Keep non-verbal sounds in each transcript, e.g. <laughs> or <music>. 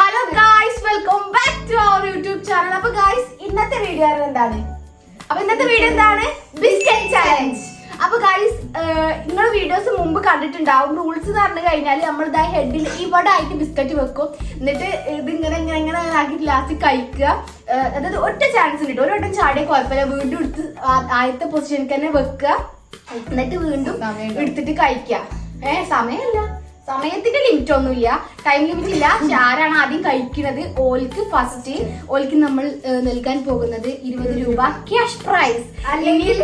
Hello guys welcome back to our YouTube channel അപ്പൊ guys ഇന്നത്തെ video എന്താണ്? അപ്പൊ ഇന്നത്തെ വീഡിയോ എന്താണ്? ബിസ്ക്കറ്റ് ചാലഞ്ച് അപ്പൊ ഗായ്സ് നിങ്ങൾ വീഡിയോസ് മുമ്പ് കണ്ടിട്ടുണ്ടാവും. റൂൾസ് പറഞ്ഞു കഴിഞ്ഞാൽ നമ്മൾ ഇതാ ഹെഡിൽ ഇവിടെ ആയിട്ട് ബിസ്ക്കറ്റ് വെക്കും. എന്നിട്ട് ഇത് ഇങ്ങനെ ഇങ്ങനെ ഇങ്ങനെ ആക്കി ലാസ്റ്റ് കഴിക്കുക. അതായത് ഒറ്റ ചാൻസ് ഉണ്ട് ഒരു വട്ടം ചാടിയ കുഴപ്പമില്ല. വീണ്ടും എടുത്ത് ആദ്യത്തെ പൊസിഷനിൽ തന്നെ വെക്കുക. എന്നിട്ട് വീണ്ടും എടുത്തിട്ട് കഴിക്കുക. ഏഹ് സമയമല്ല. സമയത്തിന്റെ ലിമിറ്റ് ഒന്നുമില്ല. ടൈം ലിമിറ്റ് ഇല്ല. പക്ഷെ ആരാണ് ആദ്യം കഴിക്കുന്നത്? ഓൽക്ക് ഫസ്റ്റ് ഓൽക്ക് നമ്മൾ നൽകാൻ പോകുന്നത് ഇരുപത് രൂപ ക്യാഷ് പ്രൈസ് അല്ലെങ്കിൽ.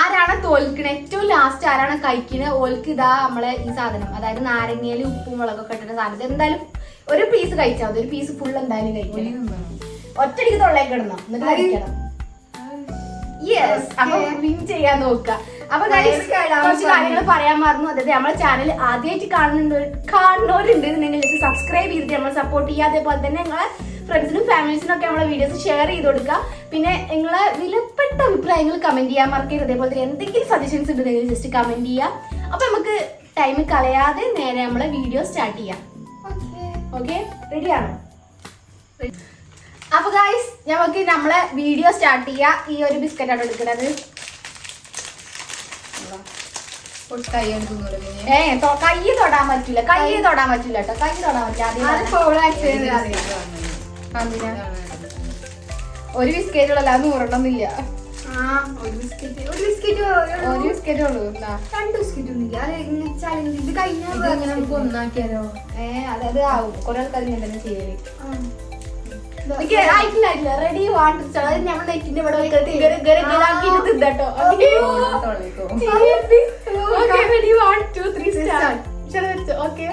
ആരാണ് തോൽക്കണ? ഏറ്റവും ലാസ്റ്റ് ആരാണ് കഴിക്കണേ? ഓൽക്ക് ഇതാ നമ്മളെ ഈ സാധനം. അതായത് നാരങ്ങയിലും ഉപ്പും മുളകൊക്കെ ഇട്ടിട്ട് സാധനം. എന്തായാലും ഒരു പീസ് കഴിച്ചാൽ മതി. ഒരു പീസ് ഫുൾ എന്തായാലും കഴിക്കണം ഒറ്റടിക്ക് തൊള്ളേക്കിടണം എന്നിട്ട് കഴിക്കണം. യെസ് അപ്പൊ വിൻ ചെയ്യാൻ നോക്കുക അപ്പൊ കുറച്ച് കാര്യങ്ങൾ പറയാൻ മറന്നു. അതായത് നമ്മളെ ചാനൽ ആദ്യമായിട്ട് കാണുന്നുണ്ട് കാണുന്നവരുണ്ട് നിങ്ങൾക്ക് സബ്സ്ക്രൈബ് ചെയ്തിട്ട് നമ്മൾ സപ്പോർട്ട് ചെയ്യുക. അതേപോലെ തന്നെ നിങ്ങളെ ഫ്രണ്ട്സിനും ഫാമിലീസിനും ഒക്കെ നമ്മളെ വീഡിയോസ് ഷെയർ ചെയ്ത് കൊടുക്കുക. പിന്നെ നിങ്ങളെ വിലപ്പെട്ട അഭിപ്രായങ്ങൾ കമന്റ് ചെയ്യാൻ മറക്കരുത്. അതേപോലെ തന്നെ എന്തെങ്കിലും സജഷൻസ് ഉണ്ടെങ്കിൽ ജസ്റ്റ് കമന്റ് ചെയ്യുക. അപ്പൊ നമുക്ക് ടൈം കളയാതെ നേരെ നമ്മളെ വീഡിയോ സ്റ്റാർട്ട് ചെയ്യാം. ഓക്കെ റെഡിയാണോ അപ്പൊ ഗായ്സ് നമുക്ക് നമ്മളെ വീഡിയോ സ്റ്റാർട്ട് ചെയ്യാം. ഈ ഒരു ബിസ്ക്കറ്റ് ആണ് എടുക്കുന്നത്. ഏ കൈ തൊടാൻ പറ്റില്ല കൈ തൊടാൻ പറ്റില്ല കേട്ടോ കൈ തൊടാൻ പറ്റില്ല. ഒരു ബിസ്ക്കറ്റ് ഉള്ളല്ല അത് നൂറെണ്ണൊന്നുമില്ല. ഒരു ബിസ്ക്കറ്റ് ഉള്ളൂ എന്നാ. ഏ അതായത് ആവും. കുറെ ആൾക്കാർ ഇങ്ങനെ തന്നെ ചെയ്യൽ. റെഡി നെറ്റിന്റെ ഇവിടെ വെച്ചിട്ട് ഇങ്ങനെ ഇങ്ങനെ ഇങ്ങനെ ആക്കിയിട്ട് തിന്നട്ടോ okay ready one two three start വെച്ചു. ഓക്കെ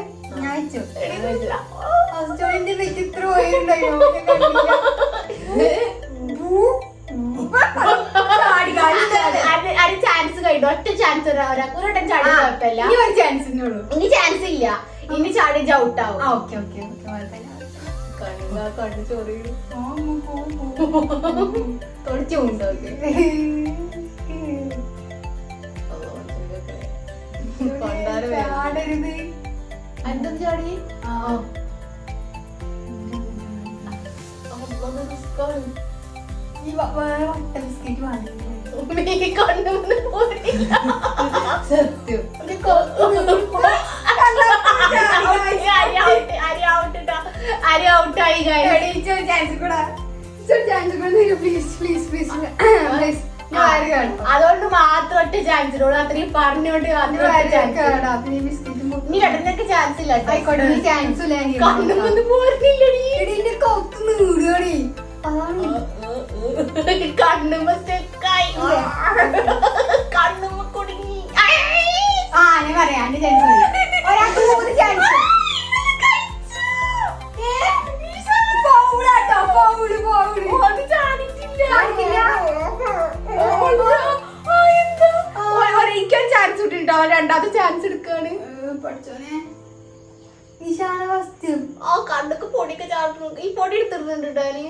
ചാൻസ് <laughs> <laughs> കഴിഞ്ഞു. ഒറ്റ ചാൻസ് ഒരാൾക്ക് ഒരു വട്ടം ചാടി കുഴപ്പമില്ല. ഇനി ചാൻസ് ഇല്ല. ഇനി ചാടി ഔട്ടാവും കണ്ണു ചോറിയിടും തൊടിച്ചുണ്ടോ എന്തും ചാടി? കണ്ണു പോരില്ല സത്യം. അരി ഔട്ടായി അതുകൊണ്ട് മാത്രം ഒറ്റ ചാൻസ് ഉള്ളൂ. അത്രയും പറഞ്ഞുകൊണ്ട് ചാൻസ് ഇല്ല കണ്ണുമൊന്ന് പോരുന്നില്ലടി. കണ്ണുമ്പോ ഫസ്റ്റ് ആ കണ്ണൊക്കെ പൊടിയൊക്കെ ചാടുന്നു ഈ പൊടി എടുത്തിരുന്നുണ്ട് ഡാനി?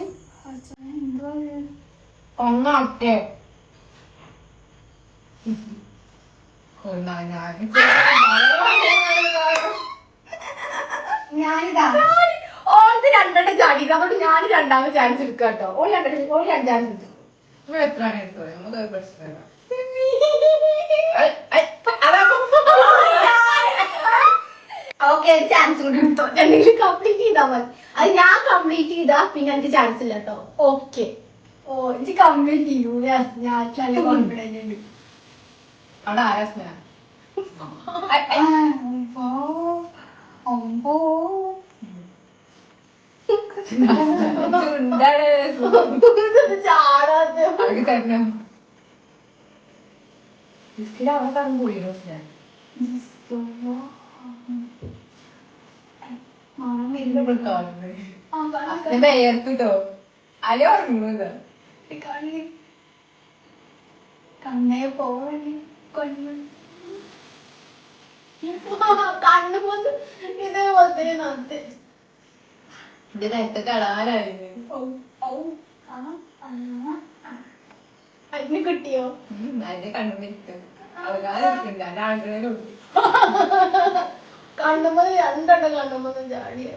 ഒന്നാട്ടെ ഞാനിതാ. ഓൾക്ക് രണ്ടെണ്ണം ചാടി അതുകൊണ്ട് ഞാൻ രണ്ടാമത് ചാൻസ് എടുക്കാം കേട്ടോ ഓൾ രണ്ടെണ്ണം ഓൾ രണ്ട് ചാൻസ് എടുത്തു ഓക്കെ <laughs> എടുത്തോ എന്തെങ്കിലും കംപ്ലീറ്റ് ചെയ്താൽ മതി. അത് ഞാൻ കംപ്ലീറ്റ് ചെയ്താ പിന്നെ എനിക്ക് ചാൻസ് ഇല്ല കേട്ടോ ഓക്കെ ഓ ഇത് കംപ്ലീറ്റ് ചെയ്യൂ ഞാൻ നല്ല കോൺഫിഡന്റ് ഉണ്ട്. അവിടെ ആരാ സ്നേഹ? മണം വരുന്നു വേർത്തിട്ടോ അല്ലെ ഉറങ്ങുന്നത് കണ്ണി കണ്ണേ പോവണി കൊഞ്ഞു കണ്ണു പോന്ന് ഇതേപോലത്തെ നത്തെ. ഇത് നേരത്തെ കടാനായിരുന്നു അതിന് കിട്ടിയോ? അതിന്റെ കണ്ണു മരിക്കും അവകാശം ആഗ്രഹം <laughs> കണ്ണുമ്പോ രണ്ടെണ്ണം കണ്ണുമ്പോ ചാടിയ.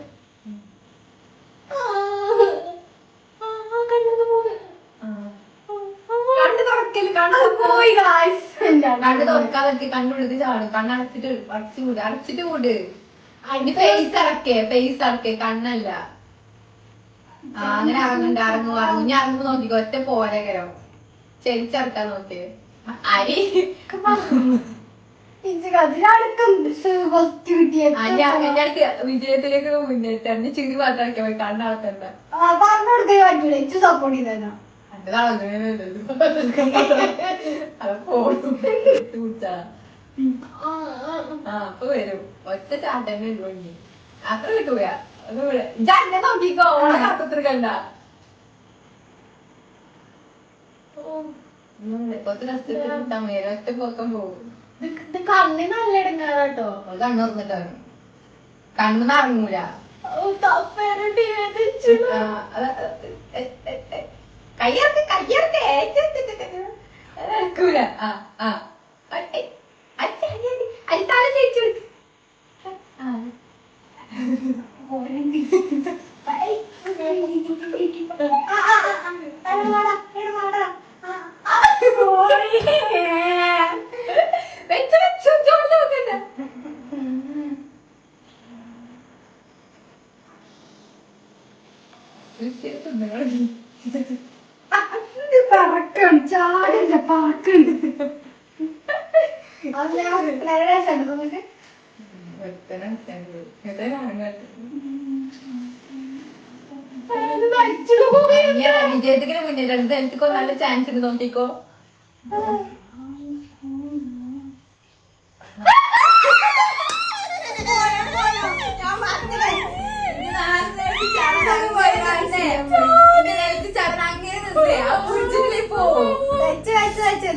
കണ്ണ് തുറക്കാതെ കണ്ണുള്ളത് ചാടും. കണ്ണടച്ചിട്ട് അടച്ചു കൂട് അടച്ചിട്ട് കൂട് അടി ഫേസ് ഇറക്കേ ഫേസ് ഇറക്കേ കണ്ണല്ല. അങ്ങനെ ഇറങ്ങുന്നുണ്ട് ഇറങ്ങും ഇറങ്ങും. ഞാൻ ഇറങ്ങുമ്പോ നോക്കിക്കോ ഒറ്റ പോരകരോ ചെരിച്ചറക്കാൻ നോക്കിയേ. അരി. വിജയത്തിലേക്ക് മുന്നേറ്റം എന്നെ ചിരി മാത്രമാക്കിയ പോയി. പറ്റൂല എനിക്ക് സപ്പോർട്ട് ചെയ്തോ അപ്പൊ വരും. ഒറ്റ ചാട്ടന്നെ ഉള്ളു അത്ര നോക്കിക്കോ. ഓളെ കണ്ട ഒറ്റ പോക്കം പോകും ഇത് കണ്ണി നല്ല ഇടങ്ങാറാട്ടോ. കണ്ണു തുറന്നിട്ടാണ്. കണ്ണു നിറങ്ങൂല. തപ്പേരട്ടി വേദിച്ചു ആ, അത് ആ ആ. ആ അരിത്താഴ ചേച്ചി വിളിക്ക്. വെച്ച് വെച്ച് ചോറ് നോക്കണ്ട പറക്കണം. ചാടില്ല പറക്കണ്ട് വിജയത്തിന് മുന്നേ രണ്ട് എനിക്കോ നല്ല ചാൻസ് ഉണ്ട് നോക്കിക്കോ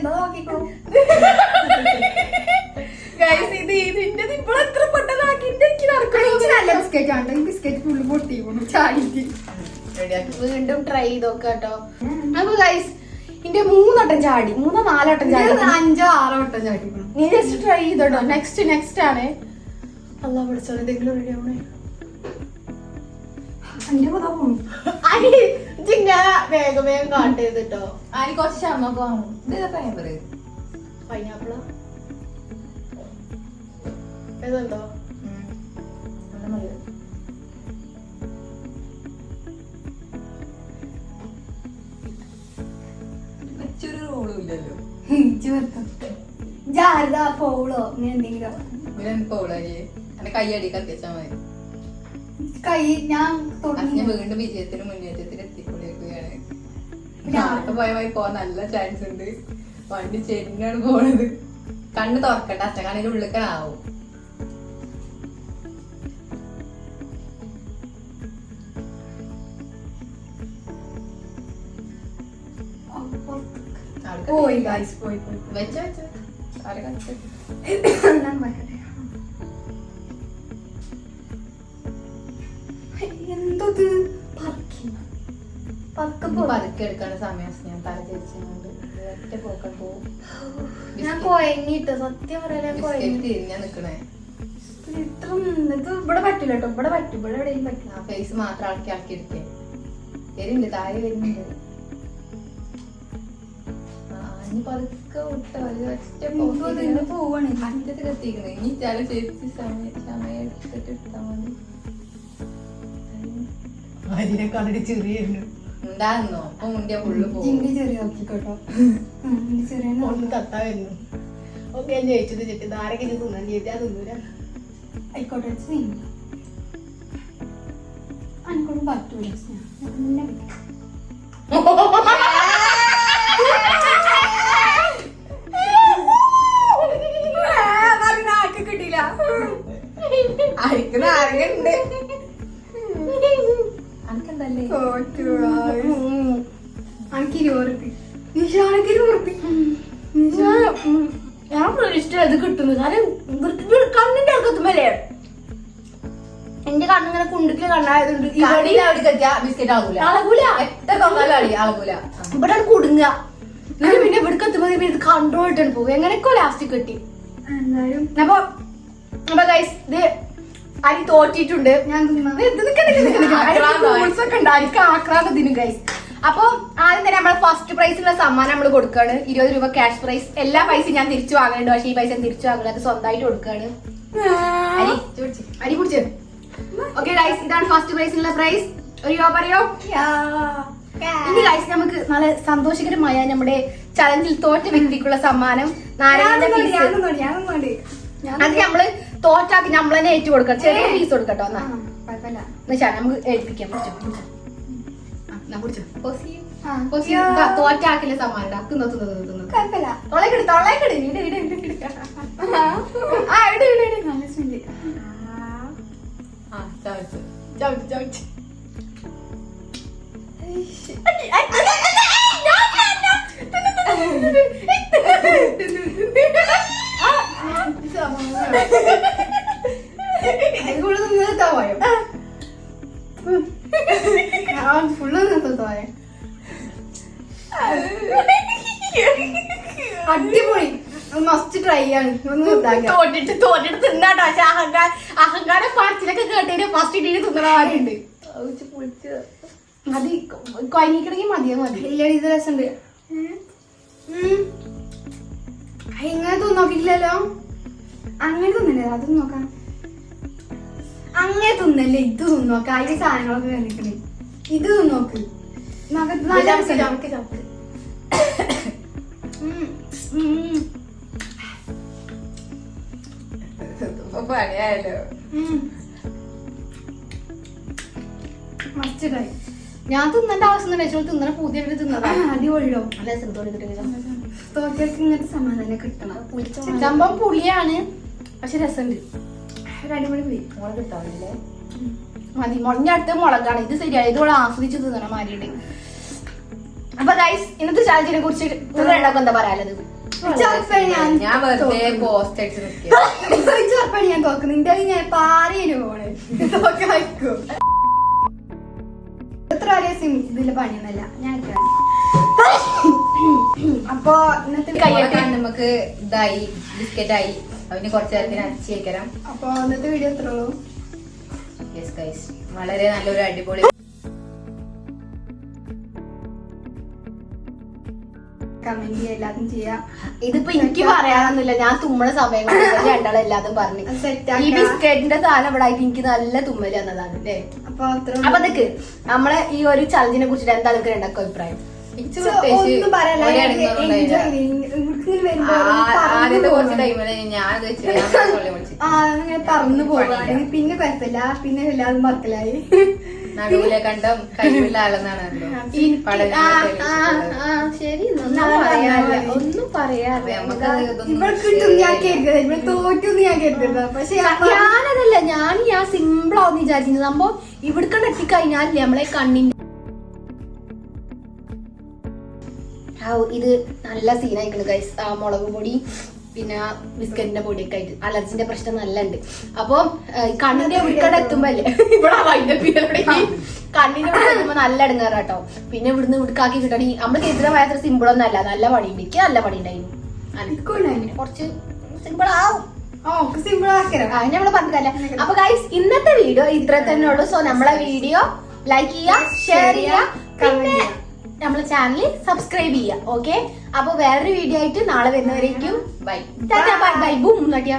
എന്തോ നോക്കിക്കോ ഗൈസ് ഇത് ഇതിന്റെ ഇപ്പോൾ എത്ര പെട്ടെന്നാക്കിട്ട് എനിക്ക് നടക്കണം നല്ല ബിസ്ക്കറ്റ് ആണ് ഈ ബിസ്ക്കറ്റ് ഫുള്ള് പൊട്ടി പോണു. ചാടിയിട്ട്. വീണ്ടും ട്രൈ ചെയ്തോക്ക കേട്ടോ. അപ്പൊ ഗൈസ് ഇതിന്റെ മൂന്നോട്ടം ചാടി. മൂന്നോ നാലോട്ടം ചാടി. അഞ്ചോ ആറോ വട്ടം ചാടി നീ ജസ്റ്റ് ട്രൈ ചെയ്തോട്ടോ. നെക്സ്റ്റ് നെക്സ്റ്റ് ആണ്. അല്ല പഠിച്ചോ എന്തെങ്കിലും റെഡി ആവണേ? അഞ്ചോ പോണു. ഇങ്ങനെ വേഗം വേഗം കാട്ട് ചെയ്തിട്ടോ. അതിന് കുറച്ച് ക്ഷമൊക്കെ വാങ്ങും. ഇതാ പേപ്പർ പൈനാപ്പിള? ഏതുണ്ടോ ജാരത അങ്ങനെ എന്തെങ്കിലും. എന്റെ കൈയടി കത്തിച്ചാ മതി. കൈ ഞാൻ ഞാൻ വീണ്ടും വിജയത്തിന് എത്തിക്കൊണ്ടിരിക്കുകയാണ് പോയ പോവാൻ നല്ല ചാൻസ് ഉണ്ട്. വണ്ടി ചെരിഞ്ഞാണ് പോണത്. കണ്ണ് തുറക്കട്ടെ അച്ഛൻ ഉള്ളിക്കനാവും പോയി പോയി. പോയി വെച്ച വെച്ച. ആരെ കത്തിച്ചു ഒന്ന് പതുക്കെ എടുക്കേണ്ട സമയം ഞാൻ തല തിരിച്ചുകൊണ്ട് ഒറ്റ പോക്ക പോവും. ഞാൻ കൊയങ്ങിട്ടോ സത്യം പറയാൻ ഞാൻ കൊയങ്ങി തിരിഞ്ഞാ നിക്കണേ. ഇത്ര ഇത് ഇവിടെ പറ്റില്ല കേട്ടോ ഇവിടെ പറ്റും ഇവിടെ എവിടെയും പറ്റില്ല. ആ ഫേസ് മാത്രം ആക്കി ആക്കി എടുക്കേ വരുന്നുണ്ട് താഴെ വരുന്നുണ്ട്. ഇനി പതുക്കെ വിട്ട ഒരു ഒറ്റ ഇപ്പൊ പോവാണ്. ഇനി ചില ചേച്ചി സമയം സമയം എടുത്തിട്ട് എടുത്താൽ മതി. അതിനെ കണ്ടിട്ട് ചെറിയുണ്ട് ഉണ്ടായിരുന്നോ? അപ്പൊ മുണ്ടിയ ഫുള്ള് പോകും. ചെറിയ ആക്കിക്കോട്ടോ <laughs> ചെറിയ ഒന്ന് കത്താ വരുന്നു. ഓക്കെ ഞാൻ ചോദിച്ചത് ചേച്ചി ആരൊക്കെ ഇത് തിന്നാൻ ചേച്ചി അത് തിന്നൂല. ആയിക്കോട്ടെ പറ്റൂല പിന്നെ വിളിക്കാം. കിട്ടിയില്ല അരിക്കുന്ന ആരൊക്കെ അനക്കെന്തല്ലേ? അനക്ക് ഇരുപത് റുപ്യ നിഷാനക്ക് ഇരുപത് റുപ്യ ഞാൻ പ്രതീക്ഷിച്ചു അത് കിട്ടുന്നു കാരണം കണ്ണിന്റെ അടുക്കത്തുമല്ലേ എന്റെ കണ്ണിങ്ങനെ കുണ്ടിക്കൽ കണ്ണായതുകൊണ്ട് ബിസ്ക്കറ്റ് ആകൂല അളകൂല എത്ര തൊന്നാലും ഇവിടെ കുടുങ്ങുക. പിന്നെ ഇവിടേക്ക് പിന്നെ ഇത് കൺട്രോൾ ഇട്ടാണ് പോകും എങ്ങനെയൊക്കെ ലാസ്റ്റ് കിട്ടി. എന്തായാലും അപ്പൊ അപ്പൊ ഗൈസ് ഇത് അരി തോറ്റിട്ടുണ്ട്. ഞാൻ ആക്രാന്തം ഇതിനും ഗൈസ് അപ്പൊ ആദ്യം തന്നെ നമ്മൾ ഫസ്റ്റ് പ്രൈസിനുള്ള സമ്മാനം നമ്മൾ കൊടുക്കാണ്. ഇരുപത് രൂപ ക്യാഷ് പ്രൈസ് എല്ലാ പൈസയും ഞാൻ തിരിച്ചു വാങ്ങുന്നുണ്ട് പക്ഷേ ഈ പൈസ തിരിച്ചു വാങ്ങുന്നത് സ്വന്തമായിട്ട് കൊടുക്കാണ്. അരി കുടിച്ചു. ഓക്കെ ഗൈസ് ഇതാണ് ഫസ്റ്റ് പ്രൈസിനുള്ള പ്രൈസ് ഒരു രൂപ പറയോ? ഇനി ഗൈസ് നമുക്ക് നല്ല സന്തോഷകരമായ നമ്മുടെ ചലഞ്ചിൽ തോറ്റ വ്യക്തിക്കുള്ള സമ്മാനം. ഞാൻ- അത് നമ്മൾ തോറ്റാക്കി നമ്മൾ തന്നെ ഏറ്റു കൊടുക്കാം ചെറിയ പീസ് കൊടുക്കട്ടോ എന്നാ. നമുക്ക് ഏൽപ്പിക്കാം. പിടിച്ചോ, തോറ്റാക്കില്ല സമ്മാനം തിന്നു തിന്നു തിന്നു. കുഴപ്പമില്ല. തൊള്ളേക്കിട്, തൊള്ളേക്കിട്. ഇട്, ഇട്, ഇട്, ഇട്. ആ, ഇട്, ഇട്, ഇട്. നല്ല സ്മെല്ല്. ആ ചവച്ചു ചവിട്ടി, ചവിട്ടി. ഇയ്ഷ്. ആരുണ്ട്? മതി കൊയങ്ങിക്കണമെങ്കിൽ മതിയോ? മതി. ഇല്ല ഇത് രസമുണ്ട്. ഇങ്ങനെ തിന്നോക്കില്ലല്ലോ അങ്ങനെ തിന്നില്ലേ? അത് നോക്കാം. അങ്ങനെ തിന്നല്ലേ? ഇത് തിന്നോക്ക അതിന്റെ സാധനങ്ങളൊക്കെ കണ്ടിക്കണേ ഇത് തിന്നോക്ക് നല്ല ചമക്ക്, രസമുണ്ട്. ഞാൻ തിന്നേണ്ട ആവശ്യം വെച്ചോൾ തിന്നണ പൂതി തിന്നതാ. അടിപൊളിയോ. നല്ല രസം തോന്നിട്ട് തോറ്റർക്ക് ഇങ്ങനത്തെ സമാധാനം കിട്ടണം. സംഭവം പുളിയാണ്. പക്ഷെ രസമുണ്ട്. ഒരു അടിപൊളി പോയി മോളെ കിട്ടാവില്ലേ മതി. മുളഞ്ഞ അടുത്ത മുളകാണ്. ഇത് ശരിയാണ് ഇവിടെ ആസ്വദിച്ച് തിന്നണ മാരിയുടെ അപ്പൊ ഗൈസ് ഇന്നത്തെ ചാലഞ്ചിനെ കുറിച്ച് എന്താ പറയാനുള്ളത്? ഞാൻ ഞാൻ വെറുതെ തോക്കുന്നു. പോസ്റ്റ് അടിച്ച് ഞാൻ തോക്കുന്നു. നിന്റെ പോണ് <laughs> സിം ഇതിൽ പണിയൊന്നല്ല ഞാൻ. അപ്പൊ ഇന്നത്തെ കയ്യട്ടി. നമുക്ക് ഇതായി ബിസ്ക്കറ്റ് ആയി അവന് കുറച്ച് നേരത്തിന് അരച്ച് അപ്പൊ ഇന്നത്തെ വീഡിയോ എത്ര ഉള്ളൂ യെസ് ഗൈസ് വളരെ നല്ലൊരു അടിപൊളി കമന്റ് ചെയ്യാം എല്ലാതും ചെയ്യാം. ഇതിപ്പോ എനിക്ക് പറയാനൊന്നുമില്ല. ഞാൻ തുമ്മണ സമയം രണ്ടാളും എല്ലാതും പറഞ്ഞു. ഈ. ബിസ്ക്കറ്റിന്റെ സാധനം ഇവിടെ ആയിട്ട് എനിക്ക് നല്ല തുമ്മൽ എന്നതാണ് അല്ലേ? അപ്പൊ അത്ര അപ്പൊ അതൊക്കെ നമ്മളെ ഈ ഒരു ചലഞ്ചിനെ കുറിച്ചിട്ട് എന്താ നിങ്ങൾക്ക് രണ്ടൊക്കെ അഭിപ്രായം? ഒന്നും പറയാനില്ല പറന്ന് പോവാണ്. പിന്നെ കുഴപ്പമില്ല. പിന്നെ എല്ലാതും മറക്കലായി. നടുവിലെ കണ്ടം കഴിവുള്ള ആളെന്നാണ് ഈ-. ശരി ഒന്നും ഞാനതല്ല ഞാൻ ഞാൻ സിമ്പിൾ ആവുന്ന വിചാരിക്കുന്നത് സംഭവം ഇവിടേക്ക് എത്തിക്കഴിഞ്ഞാലേ നമ്മളെ കണ്ണിന്റെ ഇത് നല്ല സീനായിക്കണ് ഗൈസ് ആ മുളക് പൊടി പിന്നെ ബിസ്ക്കറ്റിന്റെ പൊടിയൊക്കെ ആയിട്ട്. അലർജിന്റെ പ്രശ്നം നല്ല ഉണ്ട് അപ്പൊ <laughs> കണ്ണിന്റെ ഉൾക്കട എത്തുമ്പോ അല്ലേ ഇവിടെ കണ്ണിന്റെ ഇവിടെ എത്തുമ്പോ നല്ല ഇടങ്ങാറാട്ടോ പിന്നെ ഇവിടുന്ന് ഉടുക്കാക്കി കിട്ടണമെങ്കിൽ നമ്മൾ കരുതുന്ന ഭയങ്കര സിമ്പിൾ ഒന്നും അല്ല. നല്ല പണി എനിക്ക് നല്ല പണി ഉണ്ടായിരുന്നു കുറച്ച് സിമ്പിൾ ആവും. സിമ്പിൾ അപ്പൊ ഗൈസ് ഇന്നത്തെ വീഡിയോ ഇത്ര തന്നെ ഉള്ളൂ. സോ നമ്മളെ വീഡിയോ ലൈക്ക് ചെയ്യുക ഷെയർ ചെയ്യുക പിന്നെ ചെയ്യുക. നമ്മളെ ചാനൽ സബ്സ്ക്രൈബ് ചെയ്യുക ഓക്കെ അപ്പൊ വേറൊരു വീഡിയോ ആയിട്ട് നാളെ വരുന്നവരേക്കും ബൈ ബൈ ബൈ ബൂം നട്ടിയ